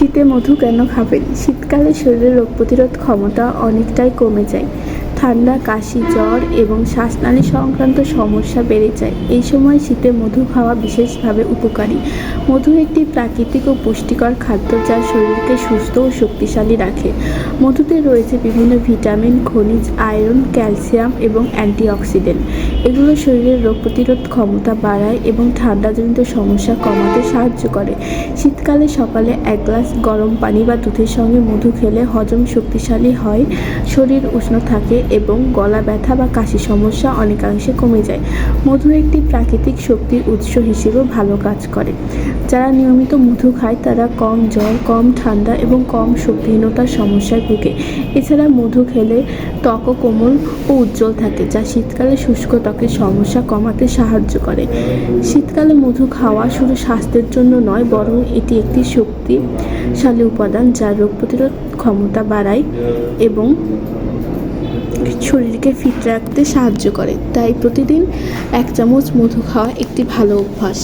শীতে মধু কেন খাবেন? শীতকালে শরীরের রোগ প্রতিরোধ ক্ষমতা অনেকটাই কমে যায়। ঠান্ডা, কাশি, জ্বর এবং শ্বাসনালী সংক্রান্ত সমস্যা বেড়ে যায়। এই সময় শীতে মধু খাওয়া বিশেষভাবে উপকারী। মধু একটি প্রাকৃতিক ও পুষ্টিকর খাদ্য যা শরীরকে সুস্থ ও শক্তিশালী রাখে। মধুতে রয়েছে বিভিন্ন ভিটামিন, খনিজ, আয়রন, ক্যালসিয়াম এবং অ্যান্টিঅক্সিডেন্ট। এগুলো শরীরের রোগ প্রতিরোধ ক্ষমতা বাড়ায় এবং ঠান্ডাজনিত সমস্যা কমাতে সাহায্য করে। শীতকালে সকালে এক গ্লাস গরম পানি বা দুধের সঙ্গে মধু খেলে হজম শক্তিশালী হয়, শরীর উষ্ণ থাকে এবং গলা ব্যথা বা কাশি সমস্যা অনেকাংশে কমে যায়। মধু একটি প্রাকৃতিক শক্তির উৎস হিসেবেও ভালো কাজ করে। যারা নিয়মিত মধু খায়, তারা কম জ্বর, কম ঠান্ডা এবং কম শক্তিহীনতার সমস্যায় ভুগে। এছাড়া মধু খেলে ত্বকও কোমল ও উজ্জ্বল থাকে, যা শীতকালে শুষ্ক ত্বকের সমস্যা কমাতে সাহায্য করে। শীতকালে মধু খাওয়া শুধু স্বাস্থ্যের জন্য নয়, বরং এটি একটি শক্তিশালী উপাদান যা রোগ প্রতিরোধ ক্ষমতা বাড়ায় এবং শরীরকে ফিট রাখতে সাহায্য করে। তাই প্রতিদিন এক চামচ মধু খাওয়া একটি ভালো অভ্যাস।